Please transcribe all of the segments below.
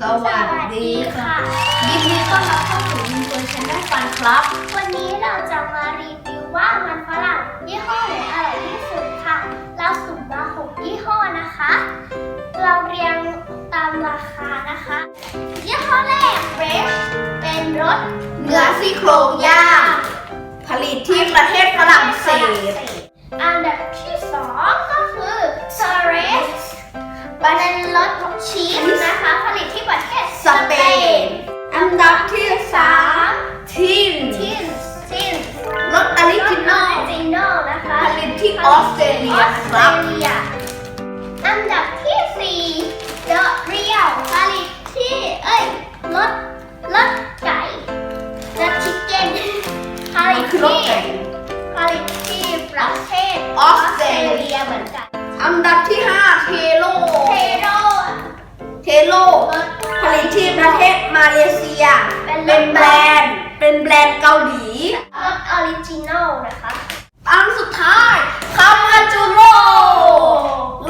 สวัสดีค่ะ ยินดีต้อนรับเข้าสู่ยินเตอร์ชแนลฟันครับ วันนี้เราจะมารีวิวว่ามันฝรั่งยี่ห้อไหนอร่อยที่สุดค่ะ เราสุ่มมาหกยี่ห้อนะคะ เราเรียงตามราคานะคะ ยี่ห้อแรกเบรชเป็นรสเนื้อซี่โครงย่างผลิตที่ประเทศฝรั่งเศส อันดับ นดับที่สามทินทินทินรสออริจินอลออริจินอลนะคะผลิตที่ออสเตรเลียครับออสเตรเลียอันดับที่สี่ The Real ผลิตที่เอ้ยรสรสไก่รสชิคเก้นผลิตคือรสที่ไก่ผลิตที่ประเทศออสเตรเลียเหมือนกันอันดับที่ห้าเทโลเทโรเทโลรสผลิตที่ประเทศมาเลเซีย เป็นรเป็นสแบรนด์ เป็นแบรนด์เกาหลีรสออริจินอลนะคะอันสุดท้ายคามาจูโร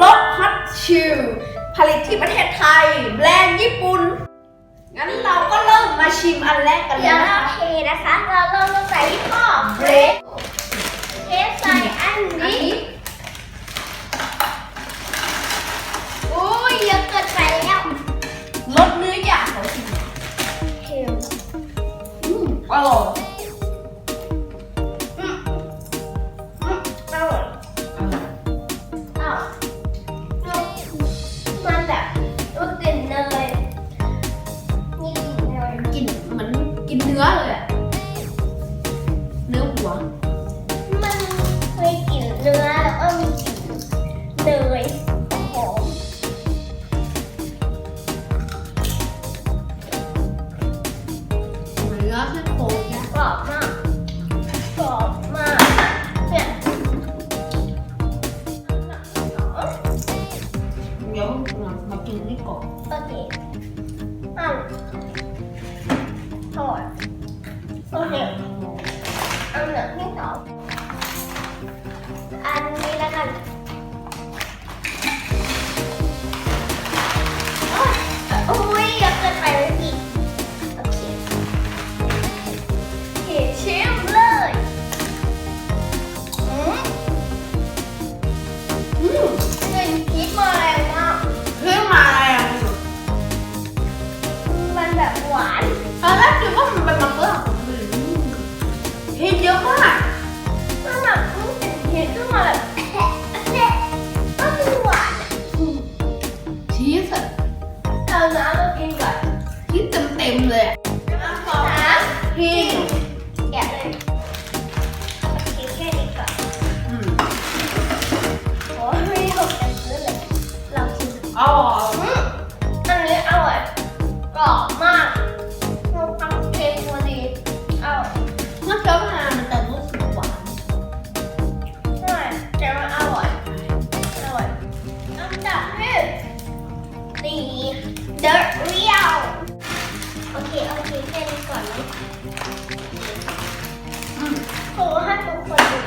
รสฮัตชิลผลิตที่ประเทศไทย แบรนด์ญี่ปุ่น งั้นเราก็เริ่มมาชิมอันแรกกันเลเดี๋ยยวนะเราคะเทนะคะ เราลองมาใส่ที่พ่อเบรดเทใส่อันอัน กลิ่นเนยมีกลิ่นเนยกลิ่นเหมือนกินเนื้อเลย มากินนี่ก่อนโอเคอะอร่อยโำพิ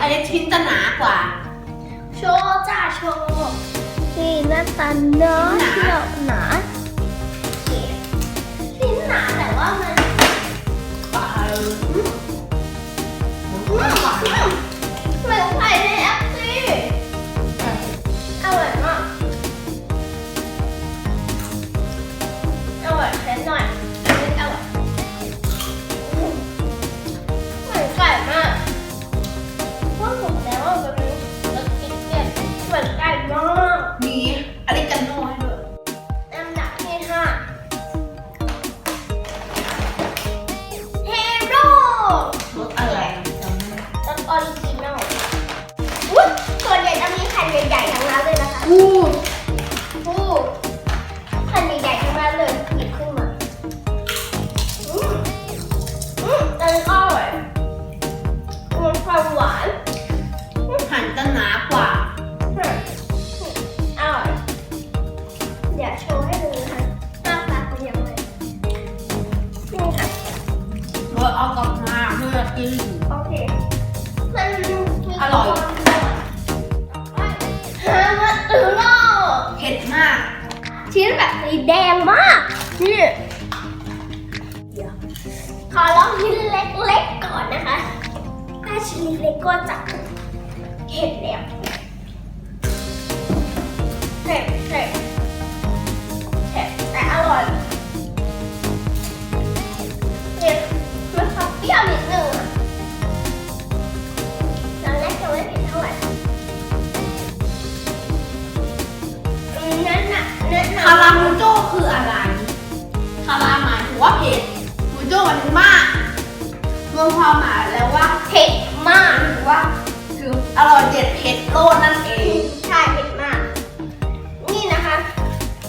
คนดูอันนี้ชิ้นจะหนากว่า โชว์จ้าโชว์นี่หน้าตานื้อหนาเที่ยหนา มาเพื่อกินโอเค มันมีอร่อย ฮามาอึโรเผ็ดมาก ชิ้นแบบสีแดงมาก นี่ขอลองชิ้นเล็กๆก่อนนะคะ ถ้าชิ้นเล็กก็จะเห็นแล้วเผ็ดเผ็ดเผ็ดแต่อร่อย ราหมายถึงว่าเผ็ดมูโจมายถึงมากรวมความหมายแล้วว่าเผ็ดมากหรือว่าคืออร่อยเด็ดเผ็ดโลดนั่นเองใช่เผ็ดมาก นี่นะคะ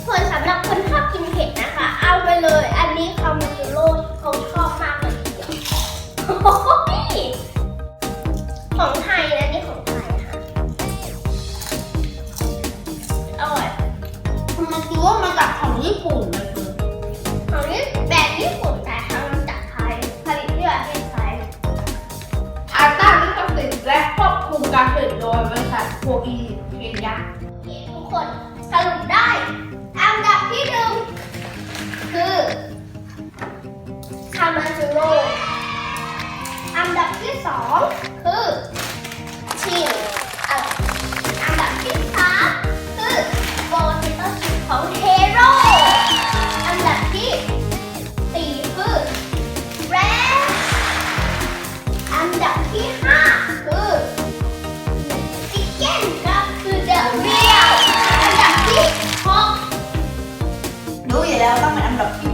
ส่วนสำหรับคนชอบกินเผ็ดนะคะ เอาไปเลย อันนี้คามาจูโร่เขาชอบมากเลยทีเดียวของไทยนะนี่ของไทยค่ะอร่อยมันคิดว่ามาจากของญี่ปุ่นเลย บริษัทโคอีเคนยะโอเคทุกคนสรุปได้อันดับที่หนึ่งคือคามาจูโร่อันดับที่สอง แ